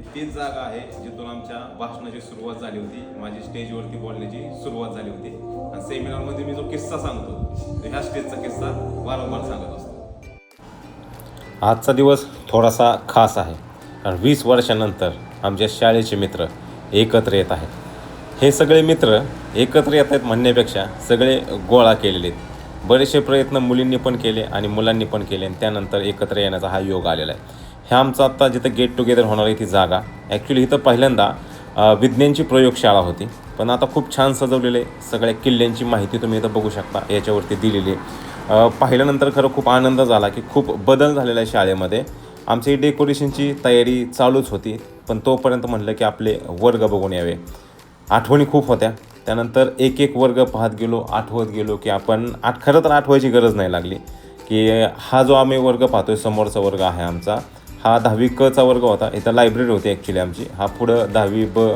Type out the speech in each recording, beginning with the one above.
ही तीच जागा आहे जिथून आमच्या भाषणाची सुरुवात झाली होती. माझी स्टेजवरती बोलण्याची सुरुवात झाली होती. आणि सेमिनारमध्ये मी जो किस्सा सांगतो तो ह्या स्टेजचा किस्सा वारंवार सांगत असतो. आजचा दिवस थोडासा खास आहे. कारण वीस वर्षानंतर आमच्या शाळेचे मित्र एकत्र येत आहेत. हे सगळे मित्र एकत्र येत आहेत म्हणण्यापेक्षा सगळे गोळा केलेले आहेत. बरेचसे प्रयत्न मुलींनी पण केले आणि मुलांनी पण केले आणि त्यानंतर एकत्र येण्याचा हा योग आलेला आहे. हे आमचं आत्ता जिथं गेट टुगेदर होणार आहे ती जागा. ॲक्च्युली इथं पहिल्यांदा विज्ञानची प्रयोगशाळा होती. पण आता खूप छान सजवलेले सगळ्या किल्ल्यांची माहिती तुम्ही इथं बघू शकता याच्यावरती दिलेली आहे. पाहिल्यानंतर खरं खूप आनंद झाला की खूप बदल झालेला आहे शाळेमध्ये. आमची डेकोरेशनची तयारी चालूच होती पण तोपर्यंत म्हणलं की आपले वर्ग बघून यावे. आठवणी खूप होत्या. त्यानंतर एक एक वर्ग पाहत गेलो आठवत गेलो की आपण आठ खरं तर आठवायची गरज नाही लागली की हा जो आम्ही वर्ग पाहतोय समोरचा वर्ग आहे आमचा हा दहावी कचा वर्ग होता. इथं लायब्ररी होती ॲक्च्युली आमची. हा पुढं दहावी ब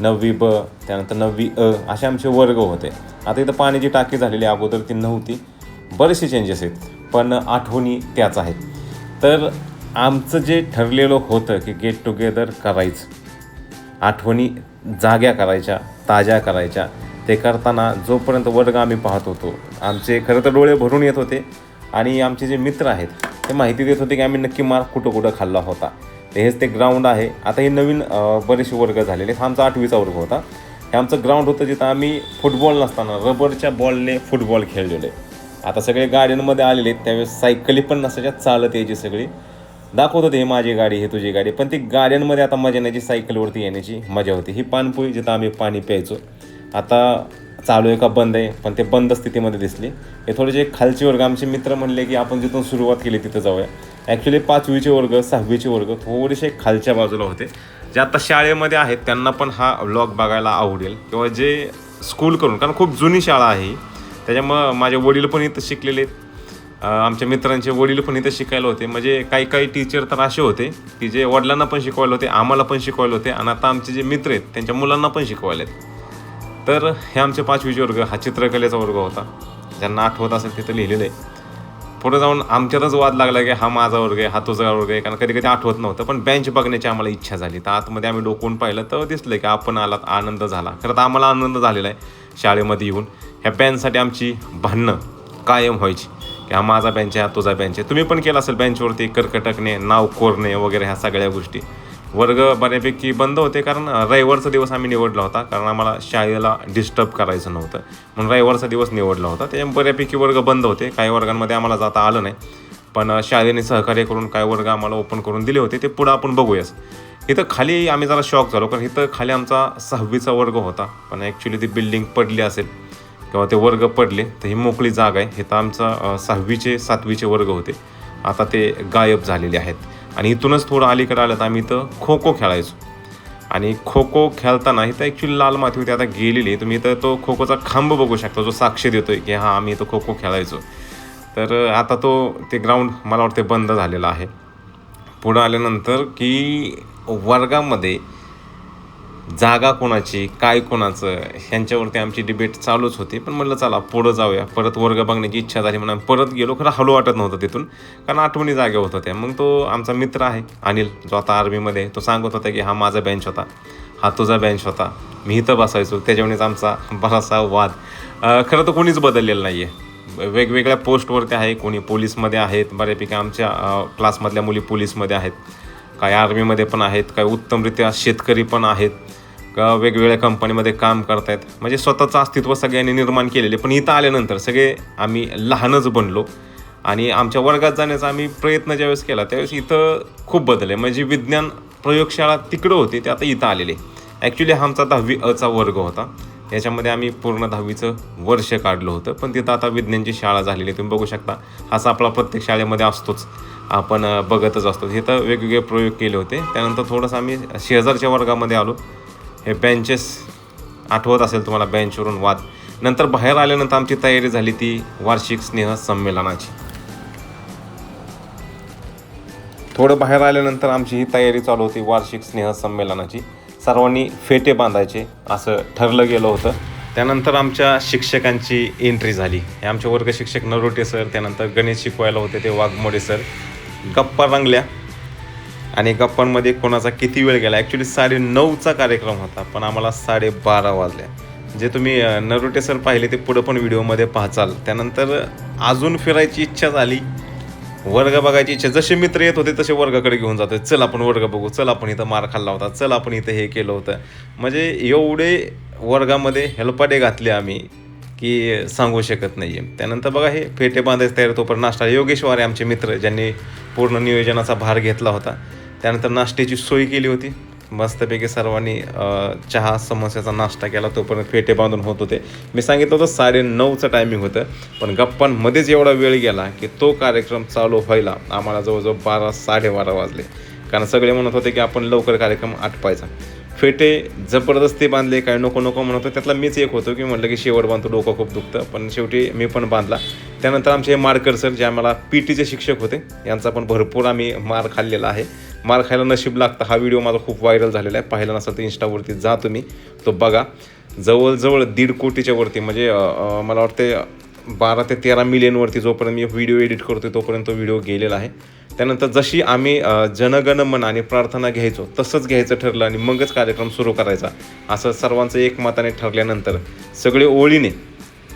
नववी ब त्यानंतर नववी अ असे आमचे वर्ग होते. आता इथं पाण्याची टाकी झालेली अगोदर ती नव्हती. बरेचसे चेंजेस आहेत. पण आठवणी त्याच आहेत. तर आमचं जे ठरलेलं होतं की गेट टुगेदर करायचं. आठवणी जाग्या करायच्या ताज्या करायच्या. ते करताना जोपर्यंत वर्ग आम्ही पाहत होतो आमचे खरं तर डोळे भरून येत होते. आणि आमचे जे मित्र आहेत ते माहिती देत होते की आम्ही नक्की मार्क कुठं कुठं खाल्ला होता. तर हेच ते ग्राउंड आहे. आता हे नवीन बरेचसे वर्ग झालेले आहेत. हा आमचा आठवीचा वर्ग होता. हे आमचं ग्राउंड होतं जिथं आम्ही फुटबॉल नसताना रबरच्या बॉलने फुटबॉल खेळलेलो आहे. आता सगळे गाड्यांमध्ये आलेले आहेत. त्यावेळेस सायकली पण नसायच्या चालत यायची सगळी. दाखवत होते हे माझी गाडी हे तुझी गाडी. पण ती गाड्यांमध्ये आता मजा येण्याची सायकलवरती येण्याची मजा होती. ही पानपोई जिथं आम्ही पाणी प्यायचो. आता चालू आहे का बंद आहे पण ते बंद स्थितीमध्ये दिसली. हे थोडेसे खालचे वर्ग आमचे मित्र म्हणले की आपण जिथून सुरुवात केली तिथं जाऊया. ॲक्च्युली पाचवीचे वर्ग सहावीचे वर्ग थोडेसे खालच्या बाजूला होते. जे आता शाळेमध्ये आहेत त्यांना पण हा व्लॉग बघायला आवडेल. किंवा जे स्कूल करून कारण खूप जुनी शाळा आहे त्याच्यामुळं माझे वडील पण इथं शिकलेले आहेत. आमच्या मित्रांचे वडील पण इथं शिकायला होते. म्हणजे काही काही टीचर तर असे होते की जे वडिलांना पण शिकवायला होते आम्हाला पण शिकवायला होते. आणि आता आमचे जे मित्र आहेत त्यांच्या मुलांना पण शिकवायला आहेत. तर हे आमचे पाचवीचे वर्ग हा चित्रकलेचा वर्ग होता. ज्यांना आठवत असेल तिथं लिहिलेलं आहे. पुढे जाऊन आमच्यातच वाद लागला की हा माझा वर्ग आहे हा तुझा वर्ग आहे कारण कधी कधी आठवत नव्हतं. पण बेंच बघण्याची आम्हाला इच्छा झाली. तर आतमध्ये आम्ही डोकून पाहिलं तर दिसलं की आपण आलात आनंद झाला. खरं तर आम्हाला आनंद झालेला आहे शाळेमध्ये येऊन. ह्या बेंचसाठी आमची भांडणं कायम व्हायची. की हा माझा बेंच आहे हा तुझा बेंच आहे. तुम्ही पण केलं असेल बेंचवरती कर्कटकणे नाव कोरणे वगैरे ह्या सगळ्या गोष्टी. वर्ग बऱ्यापैकी बंद होते कारण रविवारचा दिवस आम्ही निवडला होता. कारण आम्हाला शाळेला डिस्टर्ब करायचं नव्हतं. म्हणून रविवारचा दिवस निवडला होता. त्याच्या बऱ्यापैकी वर्ग बंद होते. काही वर्गांमध्ये आम्हाला जाता आलं नाही. पण शाळेने सहकार्य करून काही वर्ग आम्हाला ओपन करून दिले होते. ते पुढं आपण बघूयाच इथं खाली आम्ही जरा शॉक झालो. कारण इथं खाली आमचा सहावीचा वर्ग होता. पण ॲक्च्युली ती बिल्डिंग पडली असेल किंवा ते वर्ग पडले तर ही मोकळी जागा आहे. इथं आमचा सहावीचे सातवीचे वर्ग होते. आता ते गायब झालेले आहेत. आणि इथूनच थोडं अलीकडे आलं तर आम्ही इथं खो खो खेळायचो. आणि खो खो खेळताना इथं ॲक्च्युली लाल माती होती आता गेलेली आहे. तुम्ही इथं तो खो खोचा खांब बघू शकता जो साक्ष आहे की हां आम्ही इथं खो खो खेळायचो. तर आता तो ते ग्राउंड मला वाटते बंद झालेला आहे. पुढं आल्यानंतर की वर्गामध्ये जागा कोणाची काय कोणाचं ह्यांच्यावरती आमची डिबेट चालूच होती. पण म्हटलं चला पुढं जाऊया. परत वर्ग बघण्याची इच्छा झाली म्हणून आम्ही परत गेलो. खरं हलू वाटत नव्हतं तिथून. कारण आठवणी जाग्या होत होत्या. मग तो आमचा मित्र आहे अनिल जो आता आर्मीमध्ये तो सांगत होता की हा माझा बेंच होता. हा तुझा बेंच होता. मी इथं बसायचो. त्याच्यामुळेच आमचा बराचसा वाद. खरं तर कोणीच बदललेलं नाही आहे वेगवेगळ्या पोस्टवरती आहे कोणी पोलीसमध्ये आहेत बऱ्यापैकी आमच्या क्लासमधल्या मुली पोलीसमध्ये आहेत. काही आर्मीमध्ये पण आहेत काही उत्तमरित्या शेतकरी पण आहेत का वेगवेगळ्या कंपनीमध्ये काम करतायत. म्हणजे स्वतःचं अस्तित्व सगळ्यांनी निर्माण केलेले पण इथं आल्यानंतर सगळे आम्ही लहानच बनलो. आणि आमच्या वर्गात जाण्याचा आम्ही प्रयत्न ज्यावेळेस केला त्यावेळेस इथं खूप बदल आहे. म्हणजे विज्ञान प्रयोगशाळा तिकडं होती ते आता इथं आलेले ॲक्च्युली हा आमचा दहावी अचा वर्ग होता. याच्यामध्ये आम्ही पूर्ण दहावीचं वर्ष काढलं होतं. पण तिथं आता विज्ञानची शाळा झालेली आहे. तुम्ही बघू शकता. असा आपला प्रत्येक शाळेमध्ये असतोच. आपण बघतच असतो. तिथं वेगवेगळे प्रयोग केले होते. त्यानंतर थोडंसं आम्ही शेजारच्या वर्गामध्ये आलो. हे बेंचेस आठवत असेल तुम्हाला बेंचवरून वाद. नंतर बाहेर आल्यानंतर आमची तयारी झाली ती वार्षिक स्नेह संमेलनाची. थोडं बाहेर आल्यानंतर आमची ही तयारी चालू होती वार्षिक स्नेह संमेलनाची. सर्वांनी फेटे बांधायचे असं ठरलं गेलं होतं. त्यानंतर आमच्या शिक्षकांची एंट्री झाली. हे आमचे वर्ग शिक्षक नरोटे सर त्यानंतर गणेश शिकवायला होते ते वाघमोडे सर. गप्पा रंगल्या आणि गप्पांमध्ये कोणाचा किती वेळ गेला? ॲक्च्युली साडे नऊचा कार्यक्रम होता पण आम्हाला साडेबारा वाजले जे तुम्ही नरोटे सर पाहिले ते पुढं पण व्हिडिओमध्ये पाहचाल. त्यानंतर अजून फिरायची इच्छा झाली. वर्ग बघायची इच्छा. जसे मित्र येत होते तसे वर्गाकडे घेऊन जातो चल आपण वर्ग बघू. चल आपण इथं मार खाल्ला होता. चल आपण इथं हे केलं होतं. म्हणजे एवढे वर्गामध्ये हेलपाटे घातले आम्ही की सांगू शकत नाही आहे त्यानंतर बघा हे फेटे बांधायचं तयार तोपर्यंत नाश्ता योगेश्वर आमचे मित्र ज्यांनी पूर्ण नियोजनाचा भार घेतला होता. त्यानंतर नाश्त्याची सोय केली होती. मस्तपैकी सर्वांनी चहा समोस्याचा नाश्ता केला तोपर्यंत फेटे बांधून होत होते. मी सांगितलं होतं साडे नऊचं टायमिंग होतं पण गप्पांमध्येच एवढा वेळ गेला की तो कार्यक्रम चालू व्हायला आम्हाला जवळजवळ बारा साडेबारा वाजले. कारण सगळे म्हणत होते की आपण लवकर कार्यक्रम आटपायचा. फेटे जबरदस्ती बांधले काय नको नको म्हणत होतो. त्यातला मीच एक होतो की म्हटलं की शेवट बांधतो डोकं खूप दुखतं. पण शेवटी मी पण बांधला. त्यानंतर आमचे हे मारकर सर जे आम्हाला पी टीचे शिक्षक होते यांचा पण भरपूर आम्ही मार खाल्लेला आहे. मार खायला नशीब लागतं. हा व्हिडिओ माझा खूप व्हायरल झालेला आहे. पाहिला नसेल तर इंस्टावरती जा तुम्ही. तो बघा. जवळजवळ दीड कोटीच्या वरती म्हणजे मला वाटते बारा ते तेरा मिलियनवरती जोपर्यंत मी व्हिडिओ एडिट करतोय तोपर्यंत तो व्हिडिओ गेलेला आहे. त्यानंतर जशी आम्ही जनगण मन आणि प्रार्थना घ्यायचो तसंच घ्यायचं ठरलं आणि मगच कार्यक्रम सुरू करायचा असं सर्वांचं एकमताने ठरल्यानंतर सगळे ओळीने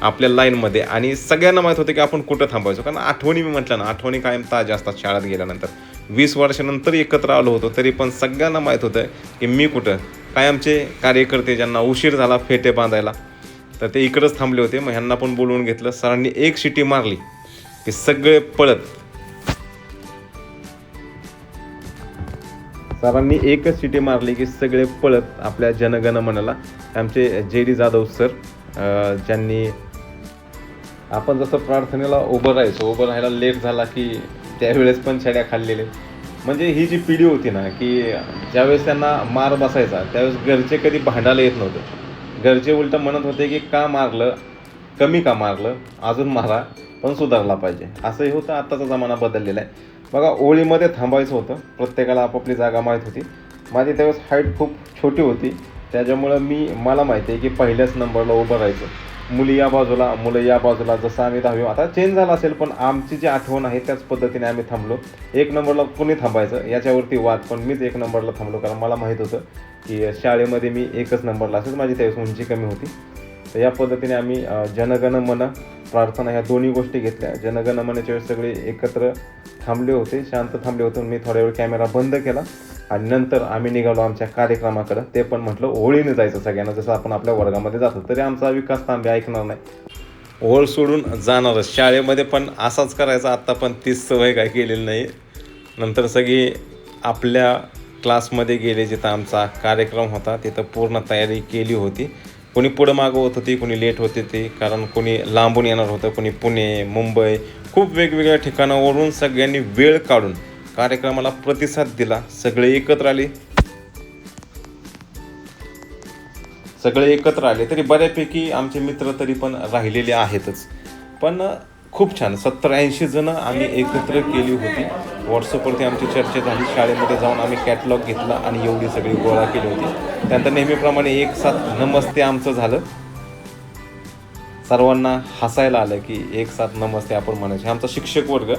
आपल्या लाईनमध्ये आणि सगळ्यांना माहीत होतं की आपण कुठं थांबायचो. कारण आठवणी मी म्हटलं ना आठवणी कायम ताज्या असतात शाळेत गेल्यानंतर. वीस वर्षानंतर एकत्र आलो होतो तरी पण सगळ्यांना माहीत होतं की मी कुठं. कायमचे कार्यकर्ते ज्यांना उशीर झाला फेटे बांधायला तर ते इकडंच थांबले होते. मग ह्यांना पण बोलवून घेतलं. सरांनी एक शिटी मारली की सगळे पळत. सरांनी एकच शिटी मारली की सगळे पळत आपल्या जनगण मनाला आमचे जे डी जाधव सर ज्यांनी आपण जसं प्रार्थनेला उभं राहायचो उभं राहायला लेट झाला की त्यावेळेस पण छड्या खाल्लेले. म्हणजे ही जी पिढी होती ना की ज्यावेळेस त्यांना मार बसायचा त्यावेळेस घरचे कधी भांडायला येत नव्हते. घरचे उलट म्हणत होते की का मारलं कमी का मारलं अजून मारा पण सुधारला पाहिजे. असंही होतं आत्ताचा जमाना बदललेला आहे. बघा ओळीमध्ये थांबायचं होतं प्रत्येकाला आपापली जागा माहीत होती. माझी त्यावेळेस हाईट खूप छोटी होती. त्याच्यामुळं मी मला माहिती आहे की पहिल्याच नंबरला उभं राहायचं. मुली या बाजूला मुलं या बाजूला जसं आम्ही दहावी आता चेंज झाला असेल पण आमची जी आठवण आहे त्याच पद्धतीने आम्ही थांबलो. एक नंबरला कोणी थांबायचं? याच्यावरती वाद पण मीच एक नंबरला थांबलो कारण मला माहीत होतं की शाळेमध्ये मी एकच नंबरला असेल माझी त्यावेळेस उंची कमी होती. तर या पद्धतीने आम्ही जनगण मन प्रार्थना ह्या दोन्ही गोष्टी घेतल्या. जनगण मनाच्या वेळेस सगळे एकत्र थांबले होते शांत थांबले होते. मी थोड्या वेळ कॅमेरा बंद केला. आणि नंतर आम्ही निघालो आमच्या कार्यक्रमाकडं. ते पण म्हटलं होळीने जायचं सगळ्यांना. जसं आपण आपल्या वर्गामध्ये जातो तरी आमचा विकास तांबे ऐकणार नाही. ओळ सोडून जाणारच. शाळेमध्ये पण असाच करायचा. आत्ता पण तीच सवय काय केलेली नाही नंतर सगळी आपल्या क्लासमध्ये गेले जिथं आमचा कार्यक्रम होता तिथं पूर्ण तयारी केली होती. कोणी पुढं मागं होत होती कोणी लेट होते ते कारण कोणी लांबून येणार होतं कोणी पुणे मुंबई खूप वेगवेगळ्या ठिकाणावरून सगळ्यांनी वेळ काढून कार्यक्रमाला प्रतिसाद दिला. सगळे एकत्र आले. सगळे एकत्र आले तरी बऱ्यापैकी आमचे मित्र तरी पण राहिलेले आहेतच. पण खूप छान. सत्तर ऐंशी जणं आम्ही एकत्र केली होती. व्हॉट्सअपवरती आमची चर्चा झाली. शाळेमध्ये जाऊन आम्ही कॅटलॉग घेतला आणि एवढी सगळी गोळा केली होती. त्यानंतर नेहमीप्रमाणे एक साथ नमस्ते आमचं झालं. सर्वांना हसायला आलं की एक साथ नमस्ते आपण म्हणायचे. आमचा शिक्षक वर्ग.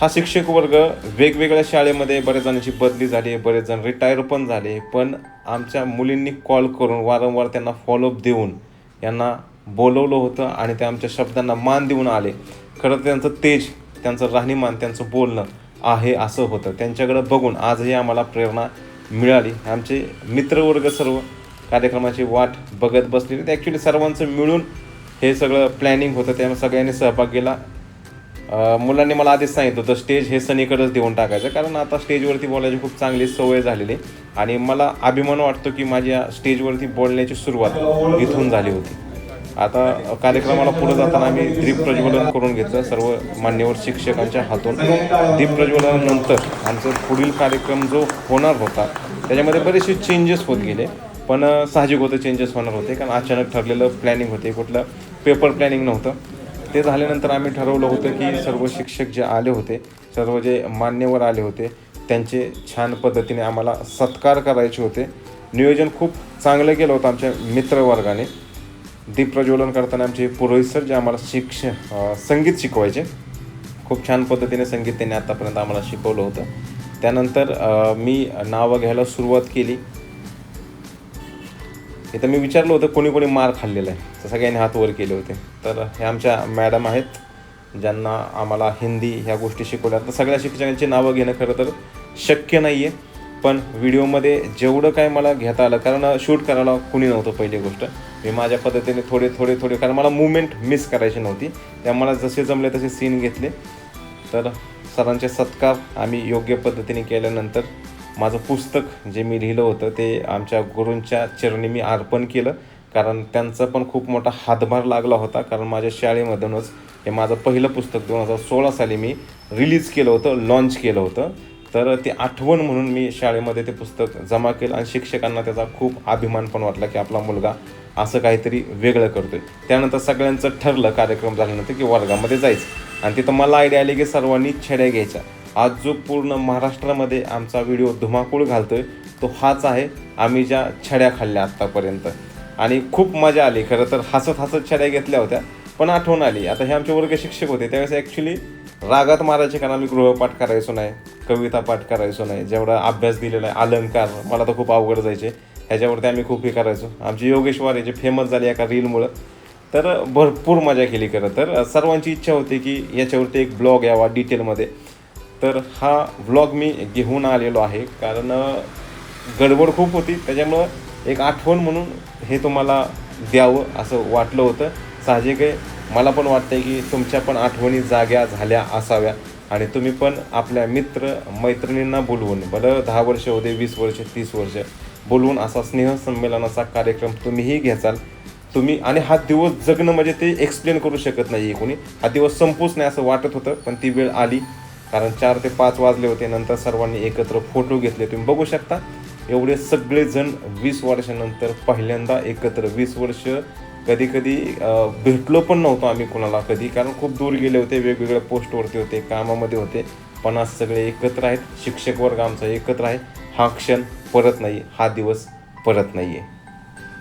हा शिक्षक वर्ग वेगवेगळ्या शाळेमध्ये बऱ्याच जणांची बदली झाली बरेच जण रिटायर पण झाले पण आमच्या मुलींनी कॉल करून वारंवार त्यांना फॉलोअप देऊन यांना बोलवलं होतं आणि ते आमच्या शब्दांना मान देऊन आले. खरं त्यांचं तेज त्यांचं राहणीमान त्यांचं बोलणं आहे असं होतं. त्यांच्याकडं बघून आजही आम्हाला प्रेरणा मिळाली. आमचे मित्रवर्ग सर्व कार्यक्रमाची वाट बघत बसलेली. ॲक्च्युली सर्वांचं मिळून हे सगळं प्लॅनिंग होतं. त्यामुळे सगळ्यांनी सहभाग केला. मुलांनी मला आधीच सांगितलं होतं स्टेज हे सनीकडेच देऊन टाकायचं. कारण आता स्टेजवरती बोलायची खूप चांगली सवय झालेली आहे. आणि मला अभिमान वाटतो की माझ्या स्टेजवरती बोलण्याची सुरुवात इथून झाली होती. आता कार्यक्रमाला पुढे जाताना आम्ही दीप प्रज्वलन करून घेतलं. सर्व मान्यवर शिक्षकांच्या हातून. दीप प्रज्वलनानंतर आमचा पुढील कार्यक्रम जो होणार होता त्याच्यामध्ये बरेचसे चेंजेस होत गेले. पण साहजिक होतं चेंजेस होणार होते. कारण अचानक ठरलेलं प्लॅनिंग होते. कुठलं पेपर प्लॅनिंग नव्हतं. ते झाल्यानंतर आम्ही ठरवलं होतं की सर्व शिक्षक जे आले होते सर्व जे मान्यवर आले होते त्यांचे छान पद्धतीने आम्हाला सत्कार करायचे होते. नियोजन खूप चांगलं केलं होतं आमच्या मित्रवर्गाने. दीप प्रज्वलन करताना आमचे पुरोहित सर जे आम्हाला शिक्ष संगीत शिकवायचे. खूप छान पद्धतीने संगीत त्यांनी आत्तापर्यंत आम्हाला शिकवलं होतं. त्यानंतर मी नावं घ्यायला सुरुवात केली. इथं मी विचारलं होतं कोणी कोणी मार खाल्लेला आहे. तर सगळ्यांनी हात वर केले होते. तर हे आमच्या मॅडम आहेत ज्यांना आम्हाला हिंदी ह्या गोष्टी शिकवल्या. तर सगळ्या शिक्षकांची नावं घेणं खरं तर शक्य नाही आहे पण व्हिडिओमध्ये जेवढं काय मला घेता आलं कारण शूट करायला कुणी नव्हतं पहिली गोष्ट. मी माझ्या पद्धतीने थोडे थोडे थोडे कारण मला मुवमेंट मिस करायची नव्हती. त्या मला जसे जमले तसे सीन घेतले. तर सरांचे सत्कार आम्ही योग्य पद्धतीने केल्यानंतर माझं पुस्तक जे मी लिहिलं होतं ते आमच्या गुरूंच्या चरणी मी अर्पण केलं. कारण त्यांचा पण खूप मोठा हातभार लागला होता. कारण माझ्या शाळेमधूनच हे माझं पहिलं पुस्तक दोन हजार सोळा साली मी रिलीज केलं होतं लॉन्च केलं होतं. तर ते आठवण म्हणून मी शाळेमध्ये ते पुस्तक जमा केलं आणि शिक्षकांना त्याचा खूप अभिमान पण वाटला की आपला मुलगा असं काहीतरी वेगळं करतोय. त्यानंतर सगळ्यांचं ठरलं कार्यक्रम झाल्यानंतर की वर्गामध्ये जायचं. आणि तिथं मला आयडिया आली की सर्वांनी छड्या घ्यायच्या. आज जो पूर्ण महाराष्ट्रामध्ये आमचा व्हिडिओ धुमाकूळ घालतोय तो हाच आहे आम्ही ज्या छड्या खाल्ल्या आत्तापर्यंत. आणि खूप मजा आली खरं तर हसत हसत छड्या घेतल्या होत्या पण आठवण आली. आता हे आमचे वर्ग शिक्षक होते त्यावेळेस ॲक्च्युली रागात मारायचे कारण आम्ही गृहपाठ करायचो नाही कविता पाठ करायचो नाही जेवढा अभ्यास दिलेला आहे अलंकार मला तर खूप अवघड जायचे ह्याच्यावरती आम्ही खूप हे करायचो. आमची योगेश्वर जे फेमस झाले एका रीलमुळं. तर भरपूर मजा केली खरं तर. सर्वांची इच्छा होती की याच्यावरती एक ब्लॉग यावा डिटेलमध्ये तर हा व्लॉग मी घेऊन आलेलो आहे. कारण गडबड खूप होती. त्याच्यामुळं एक आठवण म्हणून हे तुम्हाला द्यावं असं वाटलं होतं. साहजिक आहे मला पण वाटतंय की तुमच्या पण आठवणी जाग्या झाल्या असाव्या. आणि तुम्ही पण आपल्या मित्र मैत्रिणींना बोलवून बरं दहा वर्ष होते वीस वर्ष तीस वर्ष बोलवून असा स्नेहसंमेलनाचा कार्यक्रम तुम्हीही घ्याचाल तुम्ही आणि हा दिवस जगणं म्हणजे ते एक्सप्लेन करू शकत नाही कोणी. हा दिवस संपूच नाही असं वाटत होतं पण ती वेळ आली. कारण चार ते पाच वाजले होते नंतर सर्वांनी एकत्र फोटो घेतले. तुम्ही बघू शकता एवढे सगळेजण वीस वर्षानंतर पहिल्यांदा एकत्र. वीस वर्ष कधी कधी भेटलो पण नव्हतो आम्ही कुणाला कधी कारण खूप दूर गेले होते वेगवेगळ्या पोस्टवरती होते कामामध्ये होते. पण आज सगळे एकत्र आहेत. शिक्षक वर्ग आमचा एकत्र आहे. हा क्षण परत नाही हा दिवस परत नाही आहे